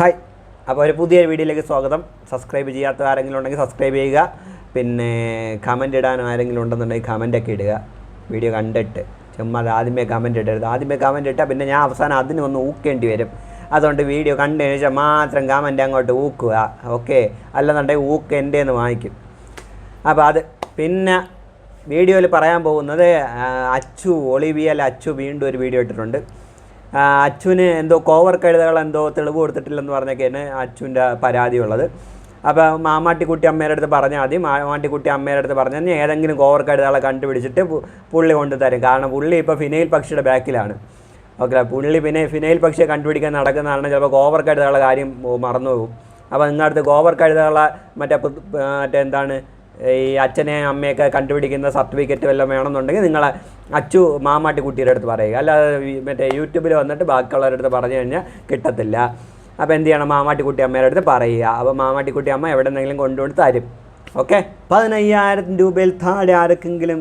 Hi. അപ്പോൾ ഒരു പുതിയ വീഡിയോയിലേക്ക് സ്വാഗതം. സബ്സ്ക്രൈബ് ചെയ്യാത്ത ആരെങ്കിലും ഉണ്ടെങ്കിൽ സബ്സ്ക്രൈബ് ചെയ്യുക. പിന്നെ കമന്റ് ഇടാൻ ആരെങ്കിലും ഉണ്ടെന്നുണ്ടെങ്കിൽ കമന്റൊക്കെ ഇടുക. വീഡിയോ കണ്ടിട്ട്. ചുമ്മാ ആദ്യമേ കമന്റ് ഇടരുത്. ആദ്യമേ കമന്റ് ഇട്ടാൽ പിന്നെ ഞാൻ അവസാനം അതിന് ഒന്ന് ഊക്കേണ്ടി വരും. അതുകൊണ്ട് വീഡിയോ കണ്ടതിന് ശേഷം മാത്രം കമന്റ് അങ്ങോട്ട് ഊക്കുക. ഓക്കെ അല്ലെന്നുണ്ടെങ്കിൽ ഊക്ക് എന്റെ എന്ന് വാങ്ങിക്കും. അപ്പോൾ അത് പിന്നെ വീഡിയോയിൽ പറയാൻ പോകുന്നത് അച്ചു ഒളിവിയൽ അച്ചു വീണ്ടും ഒരു വീഡിയോ ഇട്ടിട്ടുണ്ട്. ആ, അച്ചുവിന് എന്തോ കോവർ കഴുതകൾ എന്തോ തെളിവ് കൊടുത്തിട്ടില്ലെന്ന് പറഞ്ഞൊക്കെയാണ് അച്ഛന്റെ പരാതിയുള്ളത്. അപ്പോൾ മാമാട്ടിക്കുട്ടി അമ്മയുടെ അടുത്ത് പറഞ്ഞാൽ മതി. മാമാട്ടിക്കുട്ടി അമ്മയുടെ അടുത്ത് പറഞ്ഞാൽ ഏതെങ്കിലും കോവർ കഴുതകളെ കണ്ടുപിടിച്ചിട്ട് പുള്ളി കൊണ്ട് തരും കാരണം പുള്ളി ഇപ്പോൾ ഫിനൈൽ പക്ഷിയുടെ ബാക്കിലാണ്. ഓക്കെ പുള്ളി പിന്നെ ഫിനൈൽ പക്ഷിയെ കണ്ടുപിടിക്കാൻ നടക്കുന്നതാണ് ചിലപ്പോൾ കോവർ കഴുതകളുടെ കാര്യം മറന്നു പോകും അപ്പോൾ നിങ്ങളടുത്ത് കോവർ കഴുതകളെ മറ്റേ മറ്റേ എന്താണ് ഈ അച്ഛനെ അമ്മയൊക്കെ കണ്ടുപിടിക്കുന്ന സർട്ടിഫിക്കറ്റ് വല്ലതും വേണമെന്നുണ്ടെങ്കിൽ നിങ്ങൾ അച്ചു മാമാട്ടി കുട്ടിയുടെ അടുത്ത് പറയുക. അല്ലാതെ മറ്റേ യൂട്യൂബിൽ വന്നിട്ട് ബാക്കിയുള്ളവരുടെ അടുത്ത് പറഞ്ഞു കഴിഞ്ഞാൽ കിട്ടത്തില്ല. അപ്പോൾ എന്ത് ചെയ്യണം? മാമാട്ടിക്കുട്ടി അമ്മയുടെ അടുത്ത് പറയുക. അപ്പോൾ മാമാട്ടിക്കുട്ടി അമ്മ എവിടെ നിന്നെങ്കിലും കൊണ്ടുകൊണ്ട് തരും. ഓക്കെ? പതിനയ്യായിരം രൂപയിൽ താഴെ ആർക്കെങ്കിലും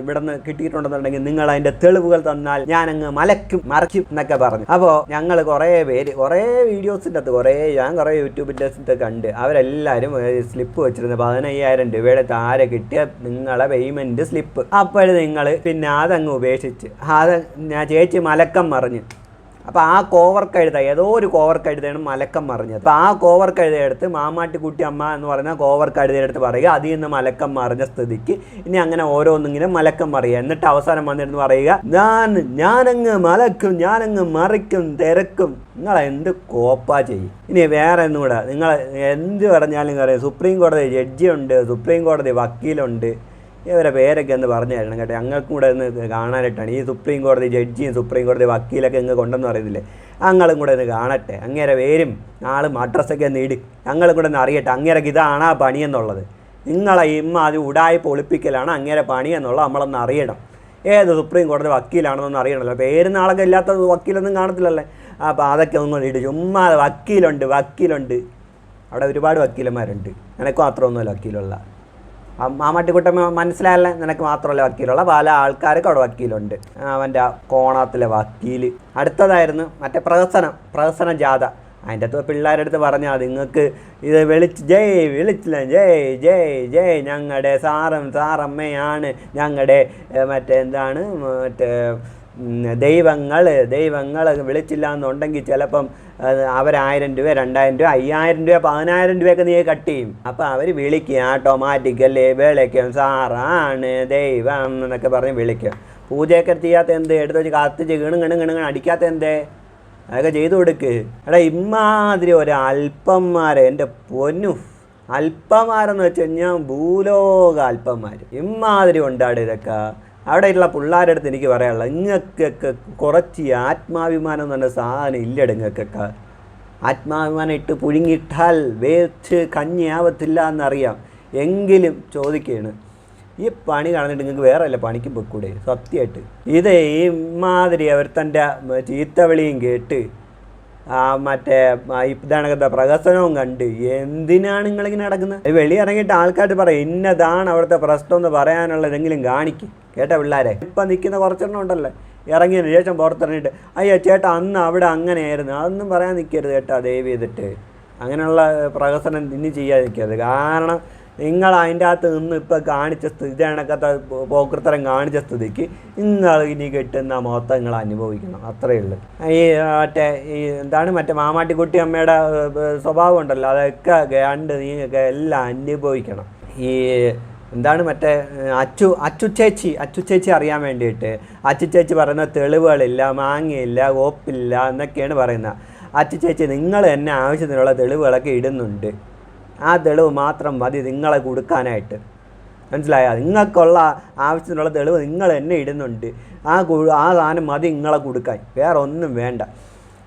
ഇവിടെ നിന്ന് കിട്ടിയിട്ടുണ്ടെന്നുണ്ടെങ്കിൽ നിങ്ങൾ അതിന്റെ തെളിവുകൾ തന്നാൽ ഞാൻ അങ്ങ് മലക്കും മറയ്ക്കും എന്നൊക്കെ പറഞ്ഞു. അപ്പോൾ ഞങ്ങൾ കുറേ പേര് കുറേ വീഡിയോസിന്റെ അകത്ത് കുറേ ഞാൻ കുറേ യൂട്യൂബിന്റെ അകത്ത് കണ്ട് അവരെല്ലാവരും സ്ലിപ്പ് വെച്ചിരുന്നു. പതിനയ്യായിരം രൂപയുടെ താഴെ കിട്ടിയ നിങ്ങളെ പേയ്മെന്റ് സ്ലിപ്പ് അപ്പോൾ നിങ്ങൾ പിന്നെ അതങ്ങ് ഉപേക്ഷിച്ച് അത് ഞാൻ ചേച്ചി മലക്കം മറിഞ്ഞ് അപ്പോൾ ആ കോവർ കഴുത ഏതോ ഒരു കോവർ കഴുതയാണ് മലക്കം മറിഞ്ഞത്. അപ്പോൾ ആ കോവർ കഴുതയെടുത്ത് മാമാട്ടിക്കുട്ടി അമ്മ എന്ന് പറയുന്ന കോവർ കഴുതയെടുത്ത് പറയുക അതിൽ നിന്ന് മലക്കം മറിഞ്ഞ സ്ഥിതിക്ക് ഇനി അങ്ങനെ ഓരോന്നിങ്ങനെ മലക്കം മറിയുക. എന്നിട്ട് അവസാനം വന്നിരുന്ന് പറയുക ഞാൻ ഞാനങ്ങ് മലക്കും ഞാനങ്ങ് മറിക്കും തിരക്കും. നിങ്ങൾ എന്ത് കോപ്പാ ചെയ്യും. ഇനി വേറെ ഒന്നും കൂടെ നിങ്ങൾ എന്ത് പറഞ്ഞാലും കറിയാം സുപ്രീം കോടതി ജഡ്ജിയുണ്ട് സുപ്രീം കോടതി വക്കീലുണ്ട്. ഇവരെ പേരൊക്കെ ഒന്ന് പറഞ്ഞു തരണം കേട്ടോ. ഞങ്ങൾക്കും കൂടെ ഒന്ന് കാണാനായിട്ടാണ് ഈ സുപ്രീം കോടതി ജഡ്ജിയും സുപ്രീം കോടതി വക്കീലൊക്കെ ഇങ്ങ് കൊണ്ടെന്ന് പറയുന്നില്ലേ? ഞങ്ങളും കൂടെ ഒന്ന് കാണട്ടെ. അങ്ങേരെ പേരും നാളും അഡ്രസ്സൊക്കെ ഒന്ന് ഇടി. ഞങ്ങളും കൂടെ ഒന്ന് അറിയട്ടെ. അങ്ങേരക്ക് ഇതാണ് ആ പണിയെന്നുള്ളത് നിങ്ങളെ ഇമ്മ അത് ഉടായി പൊളിപ്പിക്കലാണ് അങ്ങേരെ പണിയെന്നുള്ളത് നമ്മളൊന്ന് അറിയണം. ഏത് സുപ്രീം കോടതി വക്കീലാണെന്നൊന്നും അറിയണമല്ലോ. പേര് നാളൊക്കെ ഇല്ലാത്ത വക്കീലൊന്നും കാണത്തില്ലല്ലേ? അപ്പോൾ അതൊക്കെ ഒന്നും ഇടി. ചുമ്മാ വക്കീലുണ്ട് വക്കീലുണ്ട്. അവിടെ ഒരുപാട് വക്കീലന്മാരുണ്ട്. എനിക്ക് മാത്രമൊന്നുമല്ല വക്കീലുള്ള. മാമാട്ടിക്കുട്ടൻ മനസ്സിലായല്ലേ നിനക്ക് മാത്രമല്ല വക്കീലുള്ള. പല ആൾക്കാർക്ക് അവിടെ വക്കീലുണ്ട്. അവന്റെ കോണാത്തിലെ വക്കീൽ അടുത്തതായിരുന്നു മറ്റേ പ്രഹസനം പ്രഹസന ജാഥ. അതിന്റെ അകത്ത് പിള്ളേരുടെ അടുത്ത് പറഞ്ഞാൽ നിങ്ങൾക്ക് ഇത് വിളിച്ച് ജയ് വിളിച്ചില്ല ജയ് ജയ് ജയ് ഞങ്ങളുടെ സാറം സാറമ്മയാണ് ഞങ്ങളുടെ മറ്റേ എന്താണ് മറ്റേ ദൈവങ്ങൾ ദൈവങ്ങൾ വിളിച്ചില്ല എന്നുണ്ടെങ്കിൽ ചിലപ്പം അവരായിരം രൂപ രണ്ടായിരം രൂപ അയ്യായിരം രൂപ പതിനായിരം രൂപയൊക്കെ നീ കട്ട് ചെയ്യും. അപ്പോൾ അവർ വിളിക്കുക ഓട്ടോമാറ്റിക്കല്ലേ വിളിക്കും സാറാണ് ദൈവം എന്നൊക്കെ പറഞ്ഞ് വിളിക്കും. പൂജയൊക്കെ ചെയ്യാത്ത എന്ത്? എടുത്ത് വെച്ച് കത്തിച്ച് ഗിണും ഗിണും ഗിണും അടിക്കാത്ത എന്തേ? അതൊക്കെ ചെയ്തു കൊടുക്ക്. എടാ ഇമ്മാതിരി ഒരു അല്പന്മാരെ എന്റെ പൊന്നു. അല്പന്മാരെന്ന് വെച്ച് കഴിഞ്ഞാൽ ഭൂലോക അല്പന്മാർ ഇമ്മാതിരി ഉണ്ടാട് ഇതൊക്കെ. അവിടെയുള്ള പിള്ളേരുടെ അടുത്ത് എനിക്ക് പറയാനുള്ളത് ഇങ്ങക്കൊക്കെ കുറച്ച് ആത്മാഭിമാനം എന്ന് പറഞ്ഞ സാധനം ഇല്ലട ഇങ്ങക്കൊക്കെ. ആത്മാഭിമാനം ഇട്ട് പുഴുങ്ങിയിട്ടാൽ വേച്ച് കഞ്ഞിയാവത്തില്ല എന്നറിയാം. എങ്കിലും ചോദിക്കുകയാണ് ഈ പണി കാണുന്നിട്ട് നിങ്ങൾക്ക് വേറെ അല്ല പണിക്ക് പൊക്കൂടെ സത്യമായിട്ട്. ഇത് ഈ മാതിരി അവർ തന്റെ ചീത്തവിളിയും കേട്ട് മറ്റേ ഇതാണ് ഇതാണത്തെ പ്രഹസനവും കണ്ട് എന്തിനാണ് നിങ്ങളിങ്ങനെ നടക്കുന്നത്? വെളിയിറങ്ങിയിട്ട് ആൾക്കാർ പറയും ഇന്നതാണ് അവിടുത്തെ പ്രശ്നം എന്ന് പറയാനുള്ളതെങ്കിലും കാണിക്കും. കേട്ട പിള്ളേരെ? ഇപ്പം നിൽക്കുന്ന കുറച്ചെണ്ണം ഉണ്ടല്ലോ. ഇറങ്ങിയതിന് ശേഷം പുറത്തിറങ്ങിയിട്ട് അയ്യോ ചേട്ടാ അന്ന് അവിടെ അങ്ങനെയായിരുന്നു. അതൊന്നും പറയാൻ നിൽക്കരുത് കേട്ടോ ദയവ് ചെയ്തിട്ട് അങ്ങനെയുള്ള പ്രഹസനം ഇനി ചെയ്യാതിരിക്കരുത് കാരണം നിങ്ങൾ അതിന്റെ അകത്ത് നിന്ന് ഇപ്പം കാണിച്ച സ്ഥിതി കണക്കത്തെ പോക്കൃത്തരം കാണിച്ച സ്ഥിതിക്ക് നിങ്ങൾ ഇനി കിട്ടുന്ന മൊത്തം നിങ്ങൾ അനുഭവിക്കണം. അത്രയേ ഉള്ളൂ. ഈ മറ്റേ ഈ എന്താണ് മറ്റേ മാമാട്ടിക്കുട്ടി അമ്മയുടെ സ്വഭാവം ഉണ്ടല്ലോ. അതൊക്കെ കണ്ട് നീ എല്ലാം അനുഭവിക്കണം. ഈ എന്താണ് മറ്റേ അച്ചു അച്ചു ചേച്ചി അച്ചു ചേച്ചി അറിയാൻ വേണ്ടിയിട്ട്. അച്ചു ചേച്ചി പറയുന്ന തെളിവുകളില്ല മാങ്ങയില്ല ഓപ്പില്ല എന്നൊക്കെയാണ് പറയുന്നത്. അച്ചു ചേച്ചി നിങ്ങൾ തന്നെ ആവശ്യത്തിനുള്ള തെളിവുകളൊക്കെ ഇടുന്നുണ്ട്. ആ തെളിവ് മാത്രം മതി നിങ്ങളെ കൊടുക്കാനായിട്ട്. മനസ്സിലായോ? നിങ്ങൾക്കുള്ള ആവശ്യത്തിനുള്ള തെളിവ് നിങ്ങൾ തന്നെ ഇടുന്നുണ്ട്. ആ ആ സാധനം മതി നിങ്ങളെ കൊടുക്കാൻ. വേറെ ഒന്നും വേണ്ട.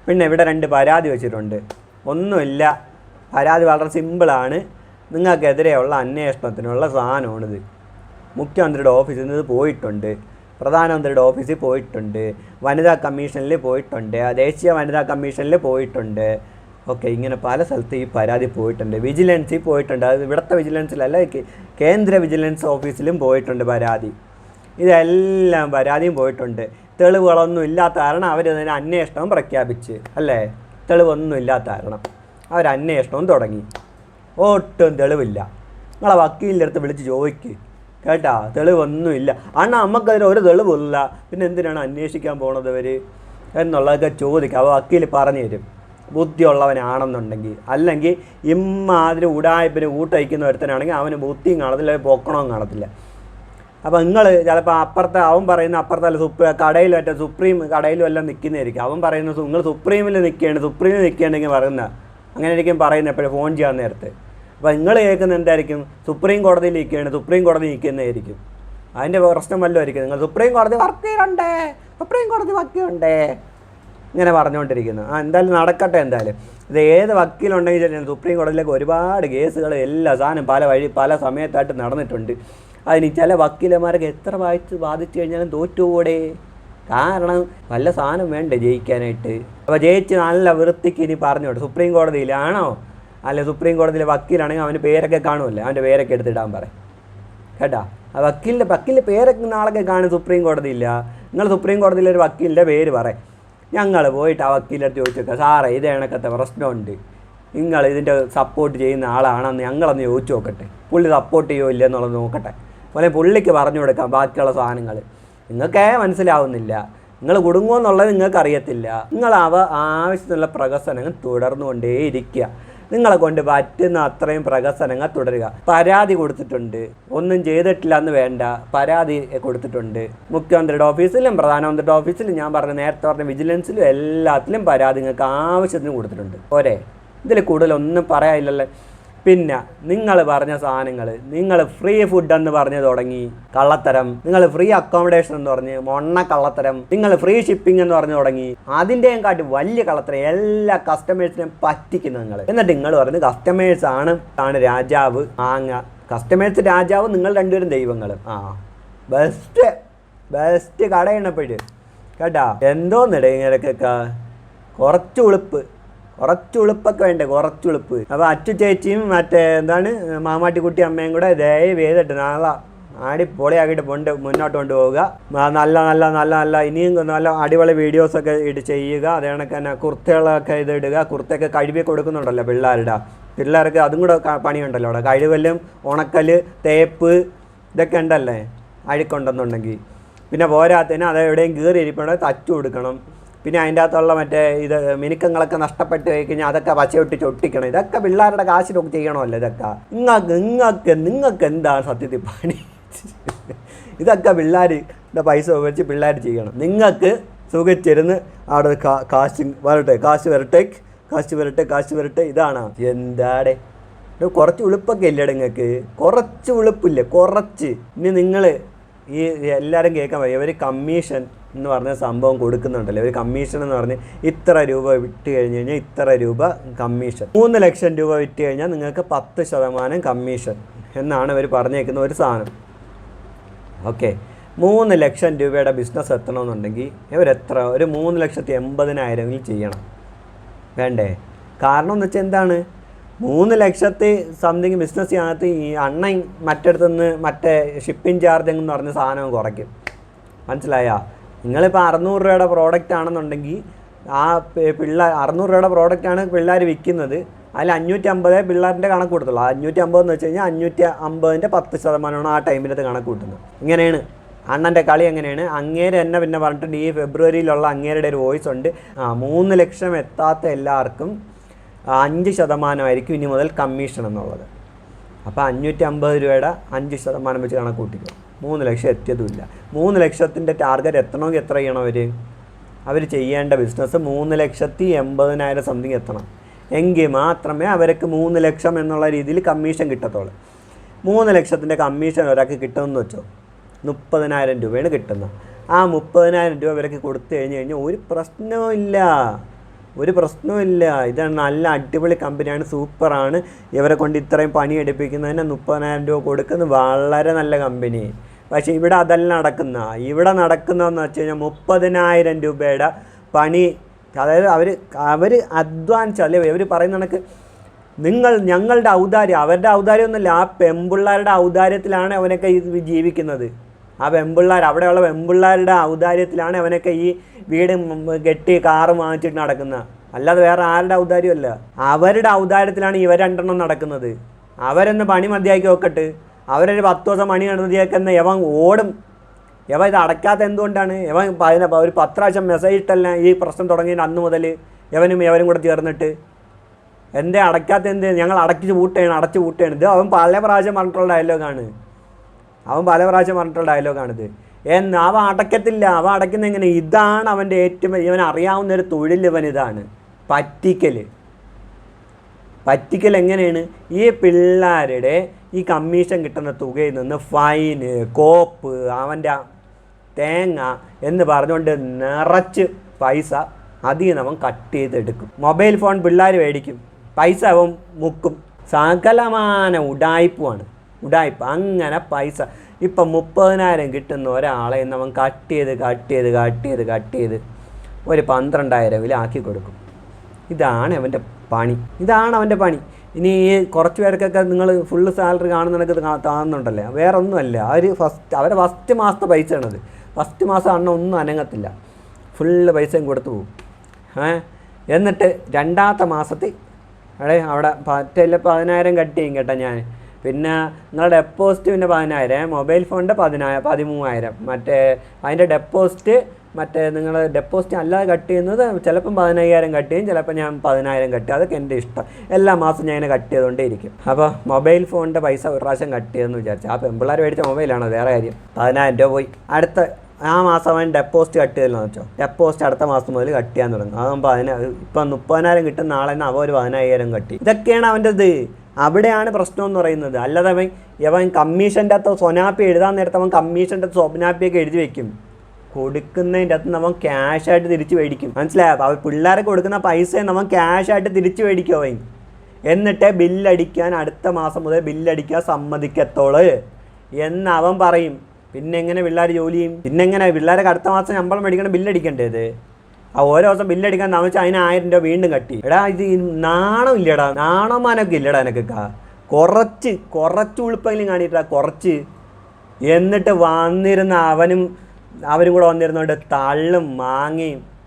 പിന്നെ ഇവിടെ രണ്ട് പരാതി വെച്ചിട്ടുണ്ട്. ഒന്നുമില്ല. പരാതി വളരെ സിമ്പിളാണ്. നിങ്ങൾക്കെതിരെയുള്ള അന്വേഷണത്തിനുള്ള സാധനമാണിത്. മുഖ്യമന്ത്രിയുടെ ഓഫീസിൽ നിന്ന് പോയിട്ടുണ്ട്. പ്രധാനമന്ത്രിയുടെ ഓഫീസിൽ പോയിട്ടുണ്ട്. വനിതാ കമ്മീഷനിൽ പോയിട്ടുണ്ട്. ദേശീയ വനിതാ കമ്മീഷനിൽ പോയിട്ടുണ്ട്. ഓക്കെ ഇങ്ങനെ പല സ്ഥലത്ത് ഈ പരാതി പോയിട്ടുണ്ട്. വിജിലൻസിൽ പോയിട്ടുണ്ട്. അത് ഇവിടുത്തെ വിജിലൻസിലല്ല കേന്ദ്ര വിജിലൻസ് ഓഫീസിലും പോയിട്ടുണ്ട് പരാതി. ഇതെല്ലാം പരാതിയും പോയിട്ടുണ്ട്. തെളിവുകളൊന്നും ഇല്ലാത്ത കാരണം അവർ ഇതിന് അന്വേഷണം പ്രഖ്യാപിച്ച് അല്ലേ? തെളിവൊന്നും ഇല്ലാത്ത കാരണം. അവർ അന്വേഷണവും തുടങ്ങി. ഒട്ടും തെളിവില്ല. നിങ്ങളെ വക്കീലിന്റെ അടുത്ത് വിളിച്ച് ചോദിക്ക്. കേട്ടാ? തെളിവൊന്നുമില്ല. അണ്ണാ നമുക്കതിന് ഒരു തെളിവില്ല പിന്നെ എന്തിനാണ് അന്വേഷിക്കാൻ പോണത് ഇവർ എന്നുള്ളതൊക്കെ ചോദിക്കുക അപ്പോൾ വക്കീൽ പറഞ്ഞു തരും. ബുദ്ധിയുള്ളവനാണെന്നുണ്ടെങ്കിൽ. അല്ലെങ്കിൽ ഇമ്മാതിരി ഉടായ്പിന് കൂട്ടയക്കുന്ന ഒരുത്തനാണെങ്കിൽ അവന് ബുദ്ധിയും കാണത്തില്ല പൊക്കണവും കാണത്തില്ല. അപ്പോൾ നിങ്ങൾ ചിലപ്പോൾ അപ്പുറത്തെ അവൻ പറയുന്ന അപ്പുറത്തല്ല സുപ്രീം കടയിൽ മറ്റേ സുപ്രീം കടയിലും എല്ലാം നിൽക്കുന്നതായിരിക്കും. അവൻ പറയുന്നത് നിങ്ങൾ സുപ്രീമിൽ നിൽക്കുകയാണ് സുപ്രീമിൽ നിൽക്കുകയാണെങ്കിൽ പറയുന്ന അങ്ങനെ ആയിരിക്കും പറയുന്നത് എപ്പോഴും ഫോൺ ചെയ്യാൻ നേരത്ത്. അപ്പോൾ നിങ്ങൾ കേൾക്കുന്ന എന്തായിരിക്കും? സുപ്രീം കോടതിയിൽ നിൽക്കുകയാണ് സുപ്രീം കോടതി നിൽക്കുന്നതായിരിക്കും അതിന്റെ പ്രശ്നമല്ലായിരിക്കും നിങ്ങൾ സുപ്രീം കോടതി വർക്ക് സുപ്രീം കോടതി വർക്ക് ചെയ്യണ്ടേ ഇങ്ങനെ പറഞ്ഞുകൊണ്ടിരിക്കുന്നു. ആ എന്തായാലും നടക്കട്ടെ എന്തായാലും. ഇത് ഏത് വക്കീലുണ്ടെങ്കിൽ ശരി സുപ്രീം കോടതിയിലേക്ക് ഒരുപാട് കേസുകൾ എല്ലാ സാധനം പല വഴി പല സമയത്തായിട്ട് നടന്നിട്ടുണ്ട്. അതിന് ചില വക്കീലന്മാരൊക്കെ എത്ര വായിച്ച് ബാധിച്ചു കഴിഞ്ഞാലും തോറ്റുകൂടെ? കാരണം നല്ല സാധനം വേണ്ടേ ജയിക്കാനായിട്ട്? അപ്പോൾ ജയിച്ച് നല്ല വൃത്തിക്ക് ഇനി പറഞ്ഞോട്ടെ സുപ്രീം കോടതിയിലാണോ അല്ല സുപ്രീം കോടതിയിലെ വക്കീലാണെങ്കിൽ അവന് പേരൊക്കെ കാണുമല്ലേ അവന്റെ പേരൊക്കെ എടുത്തിടാൻ പറയും. കേട്ടാ? ആ വക്കീലിന്റെ വക്കീലിന്റെ പേരൊക്കെ നാളൊക്കെ കാണും സുപ്രീം കോടതിയില്ല. നിങ്ങൾ സുപ്രീം കോടതിയിലെ ഒരു വക്കീലിന്റെ പേര് പറയും. ഞങ്ങൾ പോയിട്ട് ആ വക്കീലിന്റെ ചോദിച്ചേക്കാം സാറേ ഇത് കണക്കത്തെ പ്രശ്നമുണ്ട്. നിങ്ങൾ ഇതിന്റെ സപ്പോർട്ട് ചെയ്യുന്ന ആളാണെന്ന് ഞങ്ങളൊന്ന് ചോദിച്ചു നോക്കട്ടെ. പുള്ളി സപ്പോർട്ട് ചെയ്യുമോ ഇല്ല എന്നുള്ളത് നോക്കട്ടെ. പോലെ പുള്ളിക്ക് പറഞ്ഞു കൊടുക്കാം ബാക്കിയുള്ള സാധനങ്ങൾ. നിങ്ങൾക്കേ മനസ്സിലാവുന്നില്ല. നിങ്ങൾ കുടുങ്ങുമെന്നുള്ളത് നിങ്ങൾക്ക് അറിയത്തില്ല നിങ്ങൾ അവ ആവശ്യത്തിനുള്ള പ്രകസനങ്ങൾ തുടർന്നുകൊണ്ടേയിരിക്കുക. നിങ്ങളെ കൊണ്ട് പറ്റുന്ന അത്രയും പ്രകസനങ്ങൾ തുടരുക. പരാതി കൊടുത്തിട്ടുണ്ട്. ഒന്നും ചെയ്തിട്ടില്ല എന്ന് വേണ്ട. പരാതി കൊടുത്തിട്ടുണ്ട്. മുഖ്യമന്ത്രിയുടെ ഓഫീസിലും പ്രധാനമന്ത്രിയുടെ ഓഫീസിലും ഞാൻ പറഞ്ഞ നേരത്തെ പറഞ്ഞ വിജിലൻസിലും എല്ലാത്തിലും പരാതി നിങ്ങൾക്ക് ആവശ്യത്തിന് കൊടുത്തിട്ടുണ്ട്. പോരെ. ഇതിൽ കൂടുതലൊന്നും പറയാനില്ലല്ലോ. പിന്നെ നിങ്ങൾ പറഞ്ഞ സാധനങ്ങൾ നിങ്ങൾ ഫ്രീ ഫുഡ് എന്ന് പറഞ്ഞ് തുടങ്ങി. കള്ളത്തരം. നിങ്ങൾ ഫ്രീ അക്കോമഡേഷൻ എന്ന് പറഞ്ഞ് മൊണ്ണ കള്ളത്തരം. നിങ്ങൾ ഫ്രീ ഷിപ്പിംഗ് എന്ന് പറഞ്ഞ് തുടങ്ങി. അതിന്റെയും കാട്ടി വലിയ കള്ളത്തരം എല്ലാ കസ്റ്റമേഴ്സിനെയും പറ്റിക്കുന്നു നിങ്ങൾ എന്നിട്ട് നിങ്ങൾ പറഞ്ഞ് കസ്റ്റമേഴ്സ് ആണ് ആണ് രാജാവ്. മാങ്ങ കസ്റ്റമേഴ്സ് രാജാവ് നിങ്ങൾ രണ്ടുപേരും ദൈവങ്ങൾ ആ. ബെസ്റ്റ് ബെസ്റ്റ് കടയണപ്പോഴ് കേട്ടാ? എന്തോന്നിടേ കുറച്ച് ഉളുപ്പ്. കുറച്ച് ഉളുപ്പൊക്കെ വേണ്ടേ കുറച്ച് ഉളുപ്പ് അപ്പോൾ അച്ചു ചേച്ചിയും മറ്റേ എന്താണ് മാമാട്ടിക്കുട്ടി അമ്മയും കൂടെ ദയവ് ചെയ്തിട്ട് നാളെ ആടി പൊളിയാക്കിയിട്ട് കൊണ്ട് മുന്നോട്ട് കൊണ്ടുപോവുക. നല്ല നല്ല നല്ല നല്ല ഇനിയും നല്ല അടിപൊളി വീഡിയോസൊക്കെ ഇട്ട് ചെയ്യുക. അതേ കണക്ക് തന്നെ കുർത്തകളൊക്കെ ഇത് ഇടുക. കുർത്തയൊക്കെ കഴുകി കൊടുക്കുന്നുണ്ടല്ലോ പിള്ളേരുടെ. പിള്ളേർക്ക് അതും കൂടെ പണിയുണ്ടല്ലോ അവിടെ. കഴിവലും ഉണക്കൽ തേപ്പ് ഇതൊക്കെ ഉണ്ടല്ലേ? അഴുക്കുണ്ടെന്നുണ്ടെങ്കിൽ. പിന്നെ പോരാത്തതിന് അത് എവിടെയും കീറി ഇരിപ്പുണ്ടെങ്കിൽ തച്ചു കൊടുക്കണം. പിന്നെ അതിന്റെ അകത്തുള്ള മറ്റേ ഇത് മിനുക്കങ്ങളൊക്കെ നഷ്ടപ്പെട്ട് കഴിഞ്ഞാൽ അതൊക്കെ പച്ചയൊട്ടി ചൊട്ടിക്കണം. ഇതൊക്കെ പിള്ളേരുടെ കാശിനൊക്കെ ചെയ്യണമല്ലോ ഇതൊക്കെ. നിങ്ങൾക്ക് നിങ്ങൾക്ക് നിങ്ങൾക്ക് എന്താണ് സത്യത്തിൽ പണി? ഇതൊക്കെ പിള്ളേരുടെ പൈസ വെച്ച് പിള്ളേർ ചെയ്യണം. നിങ്ങൾക്ക് സുഖിച്ചിരുന്ന് അവിടെ കാശ് വരട്ടെ കാശ് വരട്ടെ കാശ് വരട്ടെ കാശ് വരട്ടെ. ഇതാണ് എന്താടെ? കുറച്ച് ഉളുപ്പൊക്കെ ഇല്ലേ നിങ്ങൾക്ക്? കുറച്ച് ഉളുപ്പില്ലേ? കുറച്ച്. ഇനി നിങ്ങൾ ഈ എല്ലാവരും കേൾക്കാൻ പറയും ഇവർ കമ്മീഷൻ എന്ന് പറഞ്ഞ സംഭവം കൊടുക്കുന്നുണ്ടല്ലോ. ഒരു കമ്മീഷൻ എന്ന് പറഞ്ഞ് ഇത്ര രൂപ വിറ്റ് കഴിഞ്ഞ് കഴിഞ്ഞാൽ ഇത്ര രൂപ കമ്മീഷൻ മൂന്ന് ലക്ഷം രൂപ വിറ്റ് കഴിഞ്ഞാൽ നിങ്ങൾക്ക് പത്ത് ശതമാനം കമ്മീഷൻ എന്നാണ് അവർ പറഞ്ഞേക്കുന്ന ഒരു സാധനം. ഓക്കെ മൂന്ന് ലക്ഷം രൂപയുടെ ബിസിനസ് എത്തണമെന്നുണ്ടെങ്കിൽ ഇവരെത്ര ഒരു മൂന്ന് ലക്ഷത്തി എൺപതിനായിരമെങ്കിലും ചെയ്യണം. വേണ്ടേ? കാരണം എന്ന് വെച്ചാൽ എന്താണ്? മൂന്ന് ലക്ഷത്തി സംതിങ് ബിസിനസ്സിനകത്ത് ഈ അണ്ണൻ മറ്റടുത്തുനിന്ന് മറ്റേ ഷിപ്പിംഗ് ചാർജ് എന്ന് പറഞ്ഞ സാധനം കുറയ്ക്കും. മനസ്സിലായാ? നിങ്ങളിപ്പോൾ അറുന്നൂറ് രൂപയുടെ പ്രോഡക്റ്റ് ആണെന്നുണ്ടെങ്കിൽ ആ പിള്ള പിള്ളേർ അറുന്നൂറ് രൂപയുടെ പ്രോഡക്റ്റാണ് പിള്ളേർ വിൽക്കുന്നത് അതിൽ അഞ്ഞൂറ്റി അമ്പതേ പിള്ളേരുടെ കണക്ക് കൂട്ടത്തുള്ളൂ അഞ്ഞൂറ്റി അമ്പത് എന്ന് വെച്ച് കഴിഞ്ഞാൽ അഞ്ഞൂറ്റി അമ്പതിന്റെ പത്ത് ശതമാനമാണ് ആ ടൈമിലത് കണക്ക് കൂട്ടുന്നത് ഇങ്ങനെയാണ്. അണ്ണന്റെ കളി എങ്ങനെയാണ്? അങ്ങേര് എന്നെ പിന്നെ പറഞ്ഞിട്ടുണ്ട് ഈ ഫെബ്രുവരിയിലുള്ള അങ്ങേരുടെ ഒരു വോയിസ് ഉണ്ട്. ആ മൂന്ന് ലക്ഷം എത്താത്ത എല്ലാവർക്കും അഞ്ച് ശതമാനമായിരിക്കും ഇനി മുതൽ കമ്മീഷൻ എന്നുള്ളത്. അപ്പോൾ അഞ്ഞൂറ്റി അമ്പത് രൂപയുടെ അഞ്ച് ശതമാനം വെച്ച് കണക്ക് കൂട്ടിക്കും. മൂന്ന് ലക്ഷം എത്തിയതുമില്ല. മൂന്ന് ലക്ഷത്തിന്റെ ടാർഗറ്റ് എത്തണമെങ്കിൽ എത്ര ചെയ്യണം അവർ അവർ ചെയ്യേണ്ട ബിസിനസ് മൂന്ന് ലക്ഷത്തി എൺപതിനായിരം സംതിങ് എത്തണം. എങ്കിൽ മാത്രമേ അവർക്ക് മൂന്ന് ലക്ഷം എന്നുള്ള രീതിയിൽ കമ്മീഷൻ കിട്ടത്തുള്ളൂ. മൂന്ന് ലക്ഷത്തിന്റെ കമ്മീഷൻ ഒരാൾക്ക് കിട്ടുമെന്ന് വെച്ചോ? മുപ്പതിനായിരം രൂപയാണ് കിട്ടുന്നത്. ആ മുപ്പതിനായിരം രൂപ അവർക്ക് കൊടുത്തു കഴിഞ്ഞ് കഴിഞ്ഞാൽ ഒരു പ്രശ്നവുമില്ല ഒരു പ്രശ്നവുമില്ല ഇതാണ് നല്ല അടിപൊളി കമ്പനിയാണ് സൂപ്പറാണ് ഇവരെ കൊണ്ട് ഇത്രയും പണി എടുപ്പിക്കുന്നതിന് മുപ്പതിനായിരം രൂപ കൊടുക്കുന്നത് വളരെ നല്ല കമ്പനി പക്ഷേ ഇവിടെ അതല്ല നടക്കുന്ന. ഇവിടെ നടക്കുന്നതെന്ന് വെച്ച് കഴിഞ്ഞാൽ മുപ്പതിനായിരം രൂപയുടെ പണി അതായത് അവർ അവർ അധ്വാനിച്ച അല്ലെ? ഇവർ പറയുന്ന കണക്ക് നിങ്ങൾ ഞങ്ങളുടെ ഔദാര്യം അവരുടെ ഔദാര്യമൊന്നുമില്ല. ആ പെമ്പിള്ളാരുടെ ഔദാര്യത്തിലാണ് അവനൊക്കെ ജീവിക്കുന്നത്. ആ പെമ്പിള്ളാർ അവിടെയുള്ള പെമ്പിള്ളാരുടെ ഔദാര്യത്തിലാണ് അവനൊക്കെ ഈ വീട് കെട്ടി കാറ് വാങ്ങിച്ചിട്ട് നടക്കുന്നത് അല്ലാതെ വേറെ ആരുടെ ഔദാര്യമല്ല. അവരുടെ ഔദാര്യത്തിലാണ് ഇവർ രണ്ടെണ്ണം നടക്കുന്നത്. അവരൊന്ന് പണി മതിയാക്കി നോക്കട്ട്. അവരൊരു പത്ത് ദിവസം മണി നടത്തിയേക്കുന്ന യവൻ ഓടും. യവ ഇത് അടയ്ക്കാത്ത എന്തുകൊണ്ടാണ്? യവൻ അതിനെ ഒരു പത്ത് പ്രാവശ്യം മെസ്സേജ് ഇട്ടല്ല ഈ പ്രശ്നം തുടങ്ങിയ അന്ന് മുതൽ യവനും യവനും കൂടെ ചേർന്നിട്ട്. എന്തേ അടയ്ക്കാത്ത എന്ത്? ഞങ്ങൾ അടക്കി പൂട്ടുകയാണ് അടച്ച് പൂട്ടുകയാണ്. ഇത് അവൻ പല പ്രാവശ്യം പറഞ്ഞിട്ടുള്ള ഡയലോഗാണ് അവൻ പല പ്രാവശ്യം പറഞ്ഞിട്ടുള്ള ഡയലോഗാണിത് എന്ന് അവൻ അടയ്ക്കത്തില്ല. അവ അടയ്ക്കുന്ന എങ്ങനെ? ഇതാണ് അവന്റെ ഏറ്റവും ഇവൻ അറിയാവുന്ന ഒരു തൊഴിൽ ഇവൻ ഇതാണ് പറ്റിക്കൽ പറ്റിക്കൽ എങ്ങനെയാണ്? ഈ പിള്ളേരുടെ ഈ കമ്മീഷൻ കിട്ടുന്ന തുകയിൽ നിന്ന് ഫൈന് കോപ്പ് അവന്റെ തേങ്ങ എന്ന് പറഞ്ഞുകൊണ്ട് നിറച്ച് പൈസ അതിൽ നിന്ന് അവൻ കട്ട് ചെയ്തെടുക്കും. മൊബൈൽ ഫോൺ പിള്ളേർ മേടിക്കും. പൈസ അവൻ മുക്കും. സകലമാന ഉടായ്പുമാണ് ഉടായ്പ. അങ്ങനെ പൈസ. ഇപ്പം മുപ്പതിനായിരം കിട്ടുന്ന ഒരാളെ ഇന്ന് അവൻ കട്ട് ചെയ്ത് കട്ട് ചെയ്ത് കട്ട് ചെയ്ത് കട്ട് ചെയ്ത് ഒരു പന്ത്രണ്ടായിരം ആക്കി കൊടുക്കും. ഇതാണ് അവന്റെ പണി. ഇതാണ് അവന്റെ പണി. ഇനി ഈ കുറച്ച് പേർക്കൊക്കെ നിങ്ങൾ ഫുള്ള് സാലറി കാണുന്നതൊക്കെ താന്നുണ്ടല്ലേ വേറെ ഒന്നുമല്ല അവർ ഫസ്റ്റ് അവരെ ഫസ്റ്റ് മാസത്തെ പൈസ ആണത് ഫസ്റ്റ് മാസം അണ്ണ ഒന്നും അനങ്ങത്തില്ല. ഫുള്ള് പൈസയും കൊടുത്തു പോകും എന്നിട്ട് രണ്ടാമത്തെ മാസത്തിൽ അവിടെ അവിടെ പറ്റില്ല പതിനായിരം കട്ട് ചെയ്യും കേട്ടോ ഞാൻ. പിന്നെ നിങ്ങളുടെ ഡെപ്പോസിറ്റ് പിന്നെ പതിനായിരം മൊബൈൽ ഫോണിന്റെ പതിനായിരം പതിമൂവായിരം. മറ്റേ അതിന്റെ ഡെപ്പോസിറ്റ് മറ്റേ നിങ്ങൾ ഡെപ്പോസിറ്റ് അല്ലാതെ കട്ട് ചെയ്യുന്നത് ചിലപ്പം പതിനയ്യായിരം കട്ട് ചെയ്യും ചിലപ്പോൾ ഞാൻ പതിനായിരം കട്ട് അതൊക്കെ എന്റെ ഇഷ്ടം. എല്ലാ മാസം ഞാൻ ഇങ്ങനെ കട്ട് ചെയ്തുകൊണ്ടേ ഇരിക്കും അപ്പോൾ മൊബൈൽ ഫോണിന്റെ പൈസ ഒരു പ്രാവശ്യം കട്ട് ചെയ്തെന്ന് വിചാരിച്ചു. ആ പെമ്പിള്ളേർ മേടിച്ച മൊബൈലാണ് വേറെ കാര്യം. പതിനായിരം രൂപ പോയി. അടുത്ത ആ മാസം അവൻ ഡെപ്പോസിറ്റ് കട്ട് ചെയ്തല്ലോ വെച്ചോ. ഡെപ്പോസിറ്റ് അടുത്ത മാസം മുതൽ കട്ട് ചെയ്യാൻ തുടങ്ങും. അതാകുമ്പോൾ അതിന് ഇപ്പം മുപ്പതിനായിരം കിട്ടുന്ന നാളെ തന്നെ അവ ഒരു പതിനായിരം കട്ടി ഇതൊക്കെയാണ് അവന്റെ ഇത്. അവിടെയാണ് പ്രശ്നം എന്ന് പറയുന്നത്. അല്ലാതെ അവൻ അവൻ കമ്മീഷന്റെ അകത്ത് സൊനാപ്പി എഴുതാൻ നേരത്തെ അവൻ കമ്മീഷന്റെ സ്വപ്നാപ്പിയൊക്കെ എഴുതി വെക്കും. കൊടുക്കുന്നതിന്റെ അകത്ത് നമ്മൾ ക്യാഷ് ആയിട്ട് തിരിച്ച് മേടിക്കും. മനസ്സിലായോ? അവർ പിള്ളേരെ കൊടുക്കുന്ന പൈസ നമ്മൾ ക്യാഷ് ആയിട്ട് തിരിച്ച് മേടിക്കുമോ എന്നിട്ട് ബില്ലടിക്കാൻ അടുത്ത മാസം മുതൽ ബില്ലടിക്കാൻ സമ്മതിക്കത്തോൾ. എന്ന് അവൻ പറയും. പിന്നെ എങ്ങനെ പിള്ളേർ ജോലി ചെയ്യും? പിന്നെ എങ്ങനെ? പിള്ളേരൊക്കെ അടുത്ത മാസം ശമ്പളം മേടിക്കണം ബില്ലടിക്കേണ്ടത് ആ ഓരോ ദിവസം ബില്ലടിക്കാൻ താമസിച്ചാൽ അതിന് ആയിരം രൂപ വീണ്ടും കട്ടി. എടാ ഇത് നാണം ഇല്ലടാ. നാണമാനൊക്കെ ഇല്ലടാ എനക്ക് കുറച്ച് കുറച്ച് ഉളുപ്പെങ്കിലും കാണിയിട്ടാ കുറച്ച്. എന്നിട്ട് വന്നിരുന്ന അവനും അവരും കൂടെ വന്നിരുന്നുകൊണ്ട് തള്ളും മാങ്ങയും.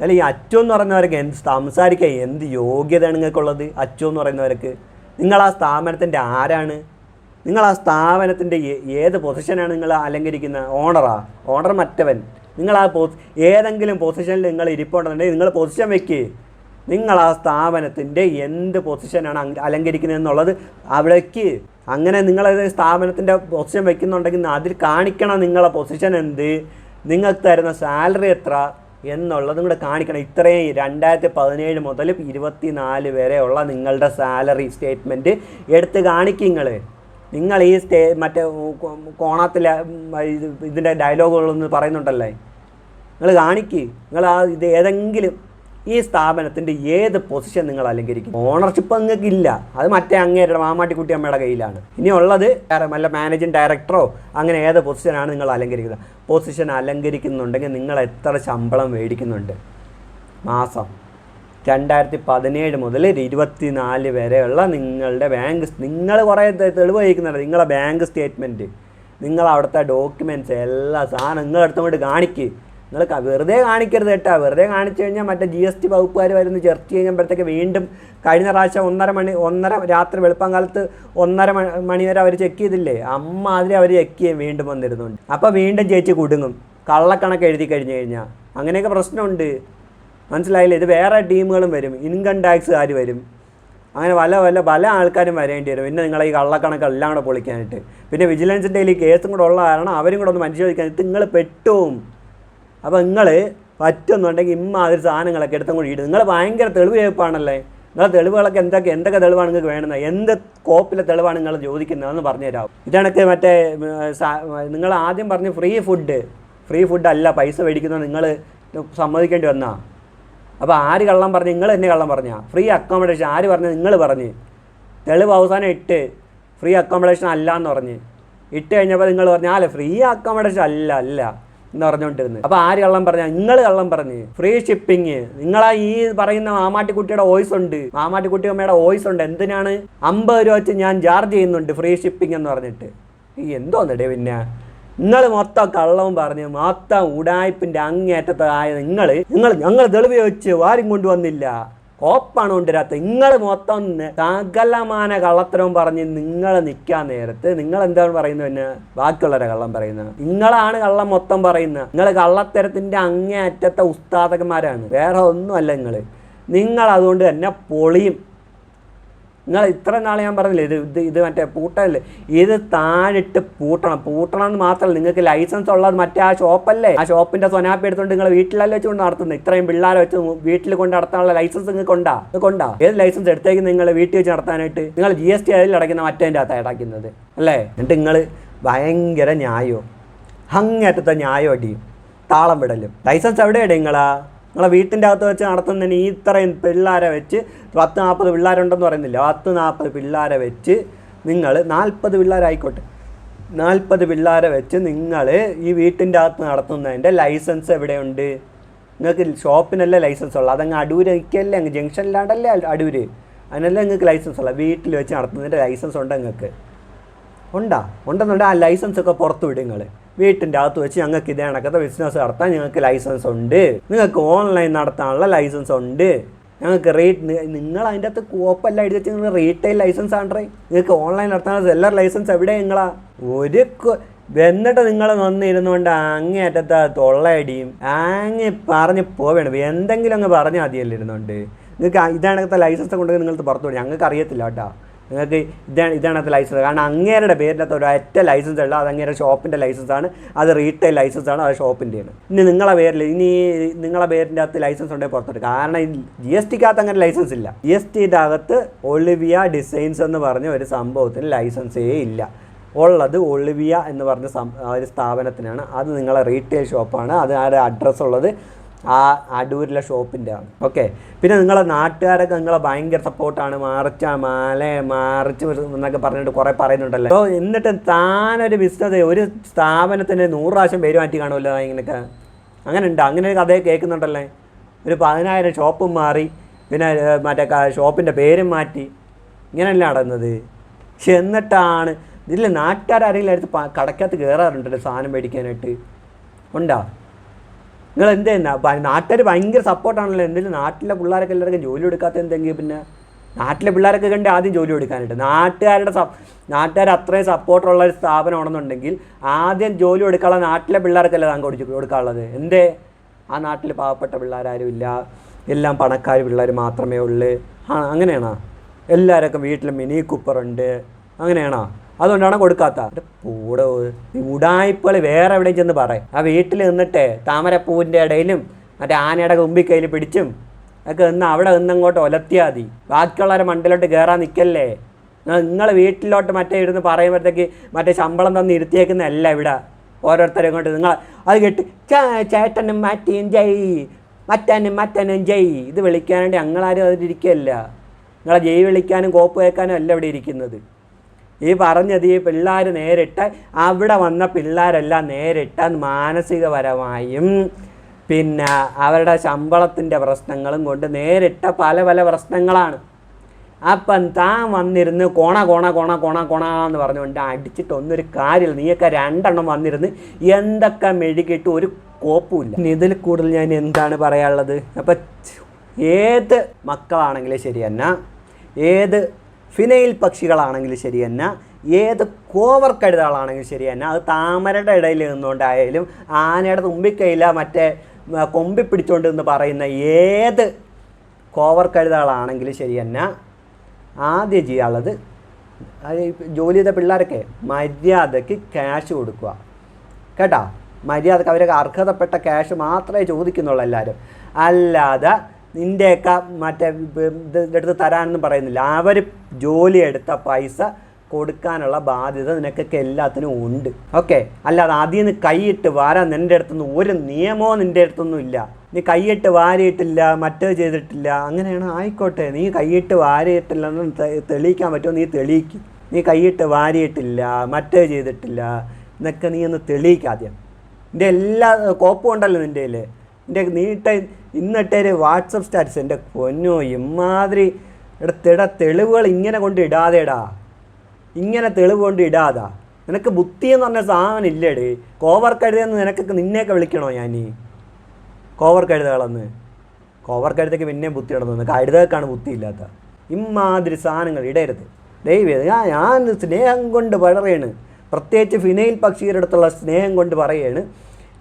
അല്ല ഈ അച്ചു എന്ന് പറയുന്നവർക്ക് എന്ത് സംസാരിക്കാൻ എന്ത് യോഗ്യതയാണ് നിങ്ങൾക്കുള്ളത്? അച്ചോ എന്ന് പറയുന്നവർക്ക് നിങ്ങൾ ആ സ്ഥാപനത്തിന്റെ ആരാണ്? നിങ്ങൾ ആ സ്ഥാപനത്തിന്റെ ഏത് പൊസിഷനാണ് നിങ്ങൾ അലങ്കരിക്കുന്നത് ഓണറാ? ഓണർ മറ്റവൻ. നിങ്ങൾ ആ പൊ ഏതെങ്കിലും പൊസിഷനിൽ നിങ്ങൾ ഇരിപ്പുണ്ടെന്നുണ്ടെങ്കിൽ നിങ്ങൾ പൊസിഷൻ വെക്ക്. നിങ്ങൾ ആ സ്ഥാപനത്തിന്റെ എന്ത് പൊസിഷനാണ് അലങ്കരിക്കുന്നത് എന്നുള്ളത് അവിടേക്ക്. അങ്ങനെ നിങ്ങൾ സ്ഥാപനത്തിന്റെ പൊസിഷൻ വെക്കുന്നുണ്ടെങ്കിൽ അതിൽ കാണിക്കണം നിങ്ങളെ പൊസിഷൻ എന്ത്? നിങ്ങൾക്ക് തരുന്ന സാലറി എത്ര എന്നുള്ളതും കൂടെ കാണിക്കണം. ഇത്രയും രണ്ടായിരത്തി പതിനേഴ് മുതൽ ഇരുപത്തി നാല് വരെയുള്ള നിങ്ങളുടെ സാലറി സ്റ്റേറ്റ്മെന്റ് എടുത്ത് കാണിക്കും നിങ്ങൾ നിങ്ങൾ ഈ സ്റ്റേ മറ്റേ കോണത്തിലെ ഇതിന്റെ ഡയലോഗുകളൊന്ന് പറയുന്നുണ്ടല്ലേ? നിങ്ങൾ കാണിക്ക്. നിങ്ങൾ ആ ഇത് ഏതെങ്കിലും ഈ സ്ഥാപനത്തിന്റെ ഏത് പൊസിഷൻ നിങ്ങൾ അലങ്കരിക്കും? ഓണർഷിപ്പ് നിങ്ങൾക്ക് ഇല്ല അത് മറ്റേ അങ്ങേരുടെ മാമാട്ടിക്കുട്ടി അമ്മയുടെ കയ്യിലാണ്. ഇനി ഉള്ളത് വല്ല മാനേജിങ് ഡയറക്ടറോ അങ്ങനെ ഏത് പൊസിഷനാണ് നിങ്ങൾ അലങ്കരിക്കുന്നത്? പൊസിഷൻ അലങ്കരിക്കുന്നുണ്ടെങ്കിൽ നിങ്ങൾ എത്ര ശമ്പളം മേടിക്കുന്നുണ്ട്? മാസം. രണ്ടായിരത്തി പതിനേഴ് മുതൽ ഇരുപത്തി നാല് വരെയുള്ള നിങ്ങളുടെ ബാങ്ക് നിങ്ങൾ കുറേ തെളിവ് വഹിക്കുന്നുണ്ട് നിങ്ങളെ ബാങ്ക് സ്റ്റേറ്റ്മെന്റ് നിങ്ങൾ അവിടുത്തെ ഡോക്യുമെന്റ്സ് എല്ലാ സാധനം നിങ്ങളെടുത്തുകൊണ്ട് കാണിക്കുക കാണിക്ക്. നിങ്ങൾ വെറുതെ കാണിക്കരുത് കേട്ടോ. വെറുതെ കാണിച്ചു കഴിഞ്ഞാൽ മറ്റേ ജി എസ് ടി വകുപ്പുകാർ വരുന്ന ചർച്ച കഴിഞ്ഞപ്പോഴത്തേക്ക് വീണ്ടും കഴിഞ്ഞ പ്രാവശ്യം ഒന്നര മണി ഒന്നര രാത്രി വെളുപ്പം കാലത്ത് ഒന്നര മണി വരെ അവർ ചെക്ക് ചെയ്തില്ലേ? അമ്മ അതിൽ അവർ ചെക്ക് ചെയ്യും വീണ്ടും വന്നിരുന്നുണ്ട് അപ്പോൾ വീണ്ടും ചേച്ചി കുടുങ്ങും. കള്ളക്കണക്ക് എഴുതി കഴിഞ്ഞു കഴിഞ്ഞാൽ അങ്ങനെയൊക്കെ പ്രശ്നമുണ്ട്. മനസ്സിലായില്ലേ? ഇത് വേറെ ടീമുകളും വരും. ഇൻകം ടാക്സുകാർ വരും. അങ്ങനെ പല പല പല ആൾക്കാരും വരേണ്ടി വരും. പിന്നെ നിങ്ങളെ ഈ കള്ളക്കണക്ക് എല്ലാം കൂടെ പൊളിക്കാനായിട്ട്. പിന്നെ വിജിലൻസിന്റെ ഈ കേസും കൂടെ ഉള്ള കാരണം അവരും കൂടെ ഒന്ന് മനസ്സിലാക്കാൻ നിങ്ങൾ പെട്ടും അപ്പോൾ നിങ്ങൾ പറ്റുന്നുണ്ടെങ്കിൽ ഇമ്മാതിരി സാധനങ്ങളൊക്കെ എടുത്തും കൂടി ഇടും. നിങ്ങൾ ഭയങ്കര തെളിവ് ചേപ്പാണല്ലേ നിങ്ങളെ തെളിവുകളൊക്കെ എന്തൊക്കെ എന്തൊക്കെ തെളിവാണ് നിങ്ങൾക്ക് വേണമെന്ന് എന്ത് കോപ്പിലെ തെളിവാണ് നിങ്ങൾ ചോദിക്കുന്നതെന്ന് പറഞ്ഞുതരാം ഇതാണൊക്കെ മറ്റേ നിങ്ങൾ ആദ്യം പറഞ്ഞ് ഫ്രീ ഫുഡ്. ഫ്രീ ഫുഡ് അല്ല പൈസ മേടിക്കുന്നത് നിങ്ങൾ സമ്മതിക്കേണ്ടി വന്നാ. അപ്പോൾ ആര് കള്ളം പറഞ്ഞ്? നിങ്ങൾ തന്നെ കള്ളം പറഞ്ഞാൽ ഫ്രീ അക്കോമഡേഷൻ ആര് പറഞ്ഞ്? നിങ്ങൾ പറഞ്ഞ്. തെളിവ് അവസാനം ഇട്ട് ഫ്രീ അക്കോമഡേഷൻ അല്ല എന്ന് പറഞ്ഞ്. ഇട്ട് കഴിഞ്ഞപ്പോൾ നിങ്ങൾ പറഞ്ഞു അല്ല ഫ്രീ അക്കോമഡേഷൻ അല്ല അല്ല. എന്ന് പറഞ്ഞുകൊണ്ടിരുന്നത്. അപ്പോൾ ആര് കള്ളം പറഞ്ഞ? നിങ്ങൾ കള്ളം പറഞ്ഞ്. ഫ്രീ ഷിപ്പിംഗ് നിങ്ങളാ ഈ പറയുന്ന മാമാട്ടിക്കുട്ടിയുടെ വോയിസ് ഉണ്ട്. മാമാട്ടിക്കുട്ടി അമ്മയുടെ വോയിസ് ഉണ്ട്. എന്തിനാണ്? അമ്പത് രൂപ വെച്ച് ഞാൻ ചാർജ് ചെയ്യുന്നുണ്ട് ഫ്രീ ഷിപ്പിംഗ് എന്ന് പറഞ്ഞിട്ട്. ഈ എന്തോന്നിടേ പിന്നെ? നിങ്ങൾ മൊത്തം കള്ളവും പറഞ്ഞ് മൊത്തം ഉടായ്പിന്റെ അങ്ങേറ്റത്തായ നിങ്ങൾ നിങ്ങൾ ഞങ്ങൾ തെളിവ് വെച്ച് വാരും കൊണ്ടുവന്നില്ല. കോപ്പാണ് കൊണ്ടുവരാത്ത നിങ്ങൾ മൊത്തം സകലമാന കള്ളത്തരവും പറഞ്ഞ് നിങ്ങൾ നിൽക്കാൻ നേരത്ത് നിങ്ങൾ എന്താണ് പറയുന്നത് പിന്നെ? ബാക്കിയുള്ളവരെ കള്ളം പറയുന്നത്. നിങ്ങളാണ് കള്ളം മൊത്തം പറയുന്നത്. നിങ്ങൾ കള്ളത്തരത്തിന്റെ അങ്ങേ അറ്റത്തെ ഉസ്താദകന്മാരാണ് വേറെ ഒന്നുമല്ല നിങ്ങൾ. നിങ്ങൾ അതുകൊണ്ട് തന്നെ പൊളിയും. നിങ്ങൾ ഇത്ര നാൾ ഞാൻ പറഞ്ഞില്ലേ ഇത് ഇത് ഇത് മറ്റേ പൂട്ടല്ലേ ഇത് താഴിട്ട് പൂട്ടണം. പൂട്ടണം എന്ന് മാത്രമല്ല നിങ്ങൾക്ക് ലൈസൻസ് ഉള്ളത് മറ്റേ ആ ഷോപ്പല്ലേ? ആ ഷോപ്പിന്റെ സൊനാപ്പ് എടുത്തുകൊണ്ട് നിങ്ങൾ വീട്ടിലല്ല വെച്ചുകൊണ്ട് നടത്തുന്നത് ഇത്രയും പിള്ളേരെ വെച്ച് വീട്ടിൽ കൊണ്ട് നടത്താനുള്ള ലൈസൻസ് നിങ്ങൾക്ക് ഉണ്ടാ? കൊണ്ടാ ഏത് ലൈസൻസ് എടുത്തേക്ക് നിങ്ങൾ വീട്ടിൽ വെച്ച് നടത്താനായിട്ട്? നിങ്ങൾ ജി എസ് ടി അതിൽ അടയ്ക്കുന്ന മറ്റേന്റെ അകത്ത് അടയ്ക്കുന്നത് അല്ലേ? എന്നിട്ട് നിങ്ങൾ ഭയങ്കര ന്യായവും അങ്ങേറ്റത്തെ ന്യായം അടിയും താളം വിടലും. ലൈസൻസ് എവിടെയാണ് നിങ്ങളാ? നിങ്ങളെ വീട്ടിന്റെ അകത്ത് വെച്ച് നടത്തുന്നതിന് ഈ ഇത്രയും പിള്ളേരെ വെച്ച് പത്ത് നാൽപ്പത് പിള്ളേരുണ്ടെന്ന് പറയുന്നില്ല? പത്ത് നാൽപ്പത് പിള്ളേരെ വെച്ച് നിങ്ങൾ നാൽപ്പത് പിള്ളേരായിക്കോട്ടെ. നാൽപ്പത് പിള്ളേരെ വെച്ച് നിങ്ങൾ ഈ വീട്ടിന്റെ അകത്ത് നടത്തുന്നതിന്റെ ലൈസൻസ് എവിടെയുണ്ട്? നിങ്ങൾക്ക് ഷോപ്പിനല്ലേ ലൈസൻസ് ഉള്ളത് അതങ്ങ് അടൂര് നിൽക്കല്ലേ? അങ്ങ് ജംഗ്ഷനിലാണ്ടല്ലേ അടൂര്? അതിനല്ലേ നിങ്ങൾക്ക് ലൈസൻസ് ഉള്ളത് വീട്ടിൽ വെച്ച് നടത്തുന്നതിന്റെ ലൈസൻസ് ഉണ്ട് നിങ്ങൾക്ക്? ഉണ്ടാ? ഉണ്ടെന്നുണ്ടെങ്കിൽ ആ ലൈസൻസ് ഒക്കെ പുറത്ത് വിടും നിങ്ങൾ വീട്ടിന്റെ അകത്ത് വെച്ച് ഞങ്ങൾക്ക് ഇതേ കണക്കത്തെ ബിസിനസ് നടത്താൻ ഞങ്ങൾക്ക് ലൈസൻസ് ഉണ്ട്. നിങ്ങൾക്ക് ഓൺലൈൻ നടത്താനുള്ള ലൈസൻസ് ഉണ്ട്. ഞങ്ങൾക്ക് റേറ്റ് നിങ്ങൾ അതിന്റെ അകത്ത് കോപ്പല്ല വെച്ചാൽ നിങ്ങൾ റീറ്റെയിൽ ലൈസൻസ് ആണ്ടേ നിങ്ങൾക്ക് ഓൺലൈൻ നടത്താനുള്ള സെല്ലർ ലൈസൻസ് എവിടെ നിങ്ങളാ? ഒരു എന്നിട്ട് നിങ്ങൾ അങ്ങേ അങ്ങേറ്റത്തെ തൊള്ളയടിയും അങ്ങ് പറഞ്ഞ് പോവേണം. എന്തെങ്കിലും അങ്ങ് പറഞ്ഞാൽ മതിയല്ലിരുന്നുണ്ട് നിങ്ങൾക്ക് ഇതാണത്തെ ലൈസൻസ് കൊണ്ടുപോയി നിങ്ങൾക്ക് പുറത്തു ഞങ്ങൾക്ക് അറിയത്തില്ല കേട്ടോ. നിങ്ങൾക്ക് ഇതാണ് ഇതാണത്തെ ലൈസൻസ് കാരണം അങ്ങേരുടെ പേരിലത്തെ ഒരു ഒരൊറ്റ ലൈസൻസ് ഉള്ളത് അങ്ങേരുടെ ഷോപ്പിന്റെ ലൈസൻസ് ആണ് അത് റീറ്റെയിൽ ലൈസൻസ് ആണ് അത് ഷോപ്പിന്റെയാണ് ഇനി നിങ്ങളെ പേരിൽ ഇനി നിങ്ങളെ പേരിന്റെ അകത്ത് ലൈസൻസ് ഉണ്ടെങ്കിൽ പുറത്തെടുക്കുക കാരണം ജി എസ് ടിക്കകത്ത് അങ്ങനെ ലൈസൻസ് ഇല്ല. ജി എസ് ടിയുടെ അകത്ത് ഒളിവിയ ഡിസൈൻസ് എന്ന് പറഞ്ഞ ഒരു സംഭവത്തിന് ലൈസൻസേ ഇല്ല. ഉള്ളത് ഒളിവിയ എന്ന് പറഞ്ഞ ഒരു സ്ഥാപനത്തിനാണ്. അത് നിങ്ങളെ റീറ്റെയിൽ ഷോപ്പാണ് അത് ആരുടെ അഡ്രസ്സ് ഉള്ളത്? ആ അടൂരിലെ ഷോപ്പിന്റെ ആണ്. ഓക്കെ. പിന്നെ നിങ്ങളെ നാട്ടുകാരൊക്കെ നിങ്ങളെ ഭയങ്കര സപ്പോർട്ടാണ്. മാറിച്ച മാല മാറിച്ച് എന്നൊക്കെ പറഞ്ഞിട്ട് കുറേ പറയുന്നുണ്ടല്ലോ. അപ്പോൾ എന്നിട്ട് താനൊരു ബിസിനസ് ഒരു സ്ഥാപനത്തിന് നൂറ് പ്രാവശ്യം പേര് മാറ്റി കാണുമല്ലോ ഇങ്ങനെയൊക്കെ? അങ്ങനെ ഉണ്ട് അങ്ങനെ കഥയെ കേൾക്കുന്നുണ്ടല്ലേ? ഒരു പതിനായിരം ഷോപ്പും മാറി പിന്നെ മറ്റേ ഷോപ്പിന്റെ പേരും മാറ്റി. ഇങ്ങനെയല്ല നടന്നത്? പക്ഷെ എന്നിട്ടാണ് ഇതിൽ നാട്ടുകാരെങ്കിലും അടുത്ത് കടക്കകത്ത് കയറാറുണ്ടല്ലോ സാധനം മേടിക്കാനായിട്ട്? ഉണ്ടോ? നിങ്ങൾ എന്ത് നാട്ടുകാർ ഭയങ്കര സപ്പോർട്ടാണല്ലോ എന്തെങ്കിലും നാട്ടിലെ പിള്ളേരൊക്കെ എല്ലാവർക്കും ജോലി എടുക്കാത്ത എന്തെങ്കിലും പിന്നെ? നാട്ടിലെ പിള്ളേരൊക്കെ കണ്ട് ആദ്യം ജോലി എടുക്കാനായിട്ട് നാട്ടുകാരുടെ നാട്ടുകാർ അത്രയും സപ്പോർട്ടുള്ള ഒരു സ്ഥാപനമാണെന്നുണ്ടെങ്കിൽ ആദ്യം ജോലി എടുക്കാനുള്ള നാട്ടിലെ പിള്ളേർക്കല്ല താങ്കൾ കൊടുച്ചു കൊടുക്കാനുള്ളത്? എന്തേ? ആ നാട്ടിൽ പാവപ്പെട്ട പിള്ളേരാരും ഇല്ല. എല്ലാം പണക്കാർ പിള്ളേർ മാത്രമേ ഉള്ളൂ. ആ അങ്ങനെയാണോ? എല്ലാവരൊക്കെ വീട്ടിൽ മിനി കുപ്പറുണ്ട്. അങ്ങനെയാണോ? അതുകൊണ്ടാണ് കൊടുക്കാത്ത. കൂടെ ഉടായ്പകൾ വേറെ എവിടെയും ചെന്ന് പറയും. ആ വീട്ടിൽ നിന്നിട്ട് താമരപ്പൂവിന്റെ ഇടയിലും മറ്റേ ആനയുടെ കുമ്പിക്കയിൽ പിടിച്ചും ഒക്കെ നിന്ന് അവിടെ നിന്നങ്ങോട്ട് ഒലത്തിയാൽ മതി. ബാക്കിയുള്ളവരെ മണ്ടിലോട്ട് കയറാൻ നിൽക്കല്ലേ നിങ്ങൾ വീട്ടിലോട്ട് മറ്റേ ഇരുന്ന് പറയുമ്പോഴത്തേക്ക് മറ്റേ ശമ്പളം തന്ന് ഇരുത്തിയേക്കുന്നതല്ല ഇവിടെ. ഓരോരുത്തരും കൊണ്ട് നിങ്ങൾ അത് കേട്ട് "ചേ- ചേട്ടനും മാറ്റിയും ജയ് മറ്റനും മറ്റനും ജയ്. ഇത് വിളിക്കാൻ വേണ്ടി ഞങ്ങളാരും അതിലിരിക്കുകയല്ല നിങ്ങളെ ജയ് വിളിക്കാനും കോപ്പ് കേൾക്കാനും അല്ല ഇവിടെ ഇരിക്കുന്നത്. ഈ പറഞ്ഞത് ഈ പിള്ളേർ നേരിട്ട് അവിടെ വന്ന പിള്ളേരെല്ലാം നേരിട്ട് മാനസികപരമായും പിന്നെ അവരുടെ ശമ്പളത്തിന്റെ പ്രശ്നങ്ങളും കൊണ്ട് നേരിട്ട പല പല പ്രശ്നങ്ങളാണ്. അപ്പം താൻ വന്നിരുന്ന് കോണ കോണ കോണ കോണ കോണ എന്ന് പറഞ്ഞുകൊണ്ട് അടിച്ചിട്ട് ഒന്നൊരു കാര്യമില്ല. നീയൊക്കെ രണ്ടെണ്ണം വന്നിരുന്ന് എന്തൊക്കെ മെഴുകിയിട്ട് ഒരു കോപ്പുമില്ല ഇതിൽ കൂടുതൽ ഞാൻ എന്താണ് പറയാനുള്ളത്? അപ്പം ഏത് മക്കളാണെങ്കിലും ശരി ഏത് ഫിനൈൽ പക്ഷികളാണെങ്കിൽ ശരി തന്നെ ഏത് കോവർ കഴുതകളാണെങ്കിൽ ശരി തന്നെ അത് താമരയുടെ ഇടയിൽ നിന്നുകൊണ്ടായാലും ആനയുടെ തുമ്പിക്കയില മറ്റേ കൊമ്പി പിടിച്ചുകൊണ്ട് എന്ന് പറയുന്ന ഏത് കോവർ കഴുതകളാണെങ്കിലും ശരി തന്നെ ആദ്യം ചെയ്യാനുള്ളത് ജോലി ചെയ്ത പിള്ളേരൊക്കെ മര്യാദയ്ക്ക് ക്യാഷ് കൊടുക്കുക. കേട്ടോ? മര്യാദയ്ക്ക് അവരൊക്കെ അർഹതപ്പെട്ട ക്യാഷ് മാത്രമേ ചോദിക്കുന്നുള്ളൂ എല്ലാവരും. അല്ലാതെ നിന്റെയൊക്കെ മറ്റേ ഇത് എടുത്ത് തരാനൊന്നും പറയുന്നില്ല. അവർ ജോലി എടുത്ത പൈസ കൊടുക്കാനുള്ള ബാധ്യത നിനക്കൊക്കെ എല്ലാത്തിനും ഉണ്ട്. ഓക്കെ? അല്ലാതെ അതിൽ നിന്ന് കൈയിട്ട് വാരാൻ നിന്റെ അടുത്തൊന്നും ഒരു നിയമവും നിന്റെ അടുത്തൊന്നും ഇല്ല. നീ കൈയിട്ട് വാരിയിട്ടില്ല മറ്റേ ചെയ്തിട്ടില്ല അങ്ങനെയാണ്. ആയിക്കോട്ടെ നീ കൈയിട്ട് വാരിയിട്ടില്ലെന്ന് തെളിയിക്കാൻ പറ്റുമോ? നീ തെളിയിക്കും. നീ കൈയിട്ട് വാരിയിട്ടില്ല മറ്റേ ചെയ്തിട്ടില്ല എന്നൊക്കെ നീ ഒന്ന് തെളിയിക്കാദ്യം നിന്റെ എല്ലാ കോപ്പും ഉണ്ടല്ലോ നിന്റെ നിന്റെ നീട്ട ഇന്നിട്ടൊരു വാട്സപ്പ് സ്റ്റാറ്റസ് എന്റെ പൊന്നോ ഇമാതിരി എടുത്തിട തെളിവുകൾ ഇങ്ങനെ കൊണ്ട് ഇടാതെടാ. ഇങ്ങനെ തെളിവ് കൊണ്ട് ഇടാതാ. നിനക്ക് ബുദ്ധി എന്ന് പറഞ്ഞ സാധനം ഇല്ലേടി. കോവർ കഴുതെന്ന് നിനക്കൊക്കെ നിന്നെയൊക്കെ വിളിക്കണോ ഞാൻ കോവർ കഴുതകളെന്ന് കോവർ കഴുതയ്ക്ക് പിന്നെയും ബുദ്ധി നടന്നു കഴുതക്കാണ് ബുദ്ധി ഇല്ലാത്ത. ഇമാതിരി സാധനങ്ങൾ ഇടരുത്. ദൈവം ഞാൻ ഞാൻ സ്നേഹം കൊണ്ട് പറയാണ്. പ്രത്യേകിച്ച് ഫിനൈൽ പക്ഷിയുടെ അടുത്തുള്ള സ്നേഹം കൊണ്ട് പറയാണ്.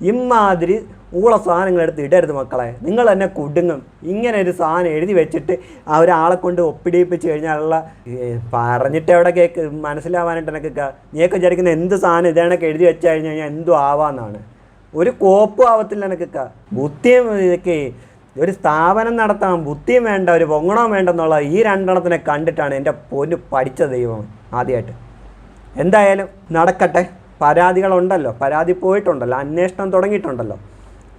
ഇമാതിരി ഊള സാധനങ്ങൾ എടുത്ത് ഇടരുത് മക്കളെ. നിങ്ങൾ തന്നെ കുടുങ്ങും. ഇങ്ങനെ ഒരു സാധനം എഴുതി വെച്ചിട്ട് ആ ഒരാളെ കൊണ്ട് ഒപ്പിടിപ്പിച്ച് കഴിഞ്ഞാലുള്ള പറഞ്ഞിട്ട് എവിടെ കേക്ക് മനസ്സിലാവാനായിട്ട് എനിക്ക് നീയൊക്കെ വിചാരിക്കുന്ന എന്ത് സാധനം ഇതേണൊക്കെ എഴുതി വെച്ച് കഴിഞ്ഞ് കഴിഞ്ഞാൽ എന്തും ആവാന്നാണ്. ഒരു കോപ്പും ആവത്തില്ല എനിക്ക് ബുദ്ധിയും ഇതൊക്കെ ഒരു സ്ഥാപനം നടത്താൻ ബുദ്ധിയും വേണ്ട ഒരു പൊങ്ങണവും വേണ്ടെന്നുള്ള ഈ രണ്ടെണ്ണത്തിനെ കണ്ടിട്ടാണ് എന്റെ പൊന്ന് പഠിച്ച ദൈവം ആദ്യമായിട്ട് എന്തായാലും നടക്കട്ടെ. പരാതികളുണ്ടല്ലോ. പരാതി പോയിട്ടുണ്ടല്ലോ. അന്വേഷണം തുടങ്ങിയിട്ടുണ്ടല്ലോ.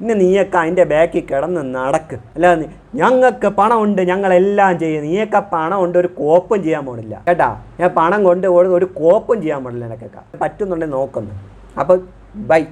ഇനി നീയൊക്കെ അതിന്റെ ബാക്കിൽ കിടന്ന് നടക്ക്. അല്ല ഞങ്ങൾക്ക് പണമുണ്ട് ഞങ്ങളെല്ലാം ചെയ്യും. നീയൊക്കെ പണമുണ്ട് ഒരു കോപ്പും ചെയ്യാൻ പോണില്ല. കേട്ടാ ഞാൻ പണം കൊണ്ട് ഒരു- കോപ്പും ചെയ്യാൻ പോണില്ല എനിക്കൊക്കെ പറ്റുന്നുണ്ടെങ്കിൽ നോക്കുന്നു അപ്പോൾ ബൈ